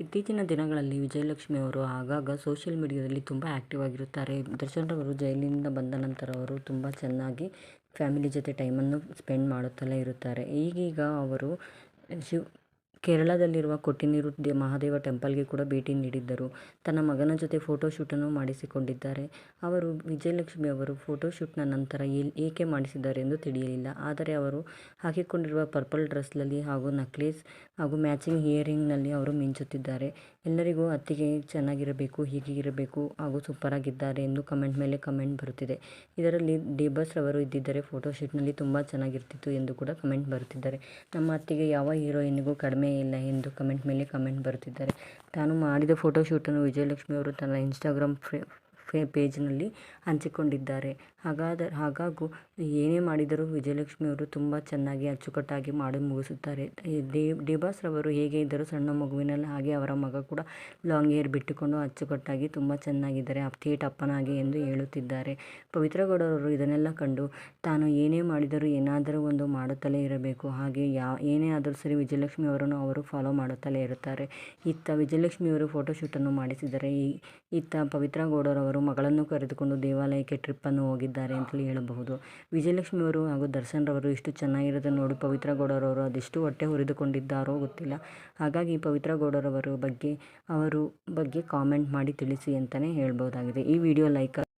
ಇತ್ತೀಚಿನ ದಿನಗಳಲ್ಲಿ ವಿಜಯಲಕ್ಷ್ಮಿ ಅವರು ಆಗಾಗ ಸೋಷಿಯಲ್ ಮೀಡಿಯಾದಲ್ಲಿ ತುಂಬ ಆ್ಯಕ್ಟಿವ್ ಆಗಿರುತ್ತಾರೆ. ದರ್ಶನ್ ರವರು ಜೈಲಿನಿಂದ ಬಂದ ನಂತರ ಅವರು ತುಂಬ ಚೆನ್ನಾಗಿ ಫ್ಯಾಮಿಲಿ ಜೊತೆ ಟೈಮನ್ನು ಸ್ಪೆಂಡ್ ಮಾಡುತ್ತಲೇ ಇರುತ್ತಾರೆ. ಈಗೀಗ ಅವರು ಶಿವ್ ಕೇರಳದಲ್ಲಿರುವ ಕೊಟ್ಟಿನೀರು ಮಹಾದೇವ ಟೆಂಪಲ್ಗೆ ಕೂಡ ಭೇಟಿ ನೀಡಿದ್ದರು. ತನ್ನ ಮಗನ ಜೊತೆ ಫೋಟೋಶೂಟನ್ನು ಮಾಡಿಸಿಕೊಂಡಿದ್ದಾರೆ. ಅವರು ವಿಜಯಲಕ್ಷ್ಮಿ ಅವರು ಫೋಟೋಶೂಟ್ನ ನಂತರ ಎಲ್ ಏಕೆ ಮಾಡಿಸಿದ್ದಾರೆ ಎಂದು ತಿಳಿಯಲಿಲ್ಲ. ಆದರೆ ಅವರು ಹಾಕಿಕೊಂಡಿರುವ ಪರ್ಪಲ್ ಡ್ರೆಸ್ನಲ್ಲಿ ಹಾಗೂ ನಕ್ಲೇಸ್ ಹಾಗೂ ಮ್ಯಾಚಿಂಗ್ ಹಿಯರಿಂಗ್ನಲ್ಲಿ ಅವರು ಮಿಂಚುತ್ತಿದ್ದಾರೆ. ಎಲ್ಲರಿಗೂ ಅತ್ತಿಗೆ ಚೆನ್ನಾಗಿರಬೇಕು ಹೀಗೆ ಇರಬೇಕು ಹಾಗೂ ಸೂಪರಾಗಿದ್ದಾರೆ ಎಂದು ಕಮೆಂಟ್ ಮೇಲೆ ಕಮೆಂಟ್ ಬರುತ್ತಿದೆ. ಇದರಲ್ಲಿ ಡೇಬಸ್ ರವರು ಇದ್ದಿದ್ದರೆ ಫೋಟೋಶೂಟ್ನಲ್ಲಿ ತುಂಬ ಚೆನ್ನಾಗಿರ್ತಿತ್ತು ಎಂದು ಕೂಡ ಕಮೆಂಟ್ ಬರುತ್ತಿದ್ದಾರೆ. ನಮ್ಮ ಅತ್ತಿಗೆ ಯಾವ ಹೀರೋಯಿನ್ಗೂ ಕಡಿಮೆ ಇಲ್ಲ ಎಂದು ಕಮೆಂಟ್ ಮೇಲೆ ಕಮೆಂಟ್ ಬರುತ್ತಿದ್ದಾರೆ. ತಾನು ಮಾಡಿದ ಫೋಟೋಶೂಟನ್ನು ವಿಜಯಲಕ್ಷ್ಮಿ ಅವರು ತನ್ನ ಇನ್ಸ್ಟಾಗ್ರಾಮ್ ಫೇ ಪೇಜ್ನಲ್ಲಿ ಹಂಚಿಕೊಂಡಿದ್ದಾರೆ. ಹಾಗಾದ, ಹಾಗಾಗೂ ಏನೇ ಮಾಡಿದರೂ ವಿಜಯಲಕ್ಷ್ಮಿ ಅವರು ತುಂಬ ಚೆನ್ನಾಗಿ ಅಚ್ಚುಕಟ್ಟಾಗಿ ಮಾಡಿ ಮುಗಿಸುತ್ತಾರೆ. ಡಿಬಾಸ್ ರವರು ಹೇಗೆ ಇದ್ದರೂ ಸಣ್ಣ ಮಗುವಿನಲ್ಲಿ ಹಾಗೆ ಅವರ ಮಗ ಕೂಡ ಲಾಂಗ್ ಹೇರ್ ಬಿಟ್ಟುಕೊಂಡು ಅಚ್ಚುಕಟ್ಟಾಗಿ ತುಂಬ ಚೆನ್ನಾಗಿದ್ದಾರೆ ಅಪ್ಪನಾಗಿ ಎಂದು ಹೇಳುತ್ತಿದ್ದಾರೆ. ಪವಿತ್ರಗೌಡರವರು ಇದನ್ನೆಲ್ಲ ಕಂಡು ತಾನು ಏನೇ ಮಾಡಿದರೂ ಏನಾದರೂ ಒಂದು ಮಾಡುತ್ತಲೇ ಇರಬೇಕು. ಹಾಗೆ ಯಾ, ಏನೇ ಆದರೂ ಸರಿ ವಿಜಯಲಕ್ಷ್ಮಿ ಅವರನ್ನು ಅವರು ಫಾಲೋ ಮಾಡುತ್ತಲೇ ಇರುತ್ತಾರೆ. ಇತ್ತ ವಿಜಯಲಕ್ಷ್ಮಿಯವರು ಫೋಟೋಶೂಟನ್ನು ಮಾಡಿಸಿದರೆ ಇತ್ತ ಪವಿತ್ರ ಗೌಡರವರು ಮಗಳನ್ನು ಕರೆದುಕೊಂಡು ದೇವಾಲಯಕ್ಕೆ ಟ್ರಿಪ್ಪನ್ನು ಹೋಗಿದ್ದಾರೆ ಅಂತಲೇ ಹೇಳಬಹುದು. ವಿಜಯಲಕ್ಷ್ಮಿ ಅವರು ಹಾಗೂ ದರ್ಶನ್ ರವರು ಇಷ್ಟು ಚೆನ್ನಾಗಿರೋದನ್ನು ನೋಡಿ, ಪವಿತ್ರ ಗೌಡರವರು ಅದೆಷ್ಟು ಹೊಟ್ಟೆ ಹುರಿದುಕೊಂಡಿದ್ದಾರೋ ಗೊತ್ತಿಲ್ಲ. ಹಾಗಾಗಿ ಪವಿತ್ರ ಗೌಡರವರ ಬಗ್ಗೆ, ಅವರು ಬಗ್ಗೆ ಕಾಮೆಂಟ್ ಮಾಡಿ ತಿಳಿಸಿ ಅಂತಲೇ ಹೇಳ್ಬೋದಾಗಿದೆ. ಈ ವಿಡಿಯೋ ಲೈಕ್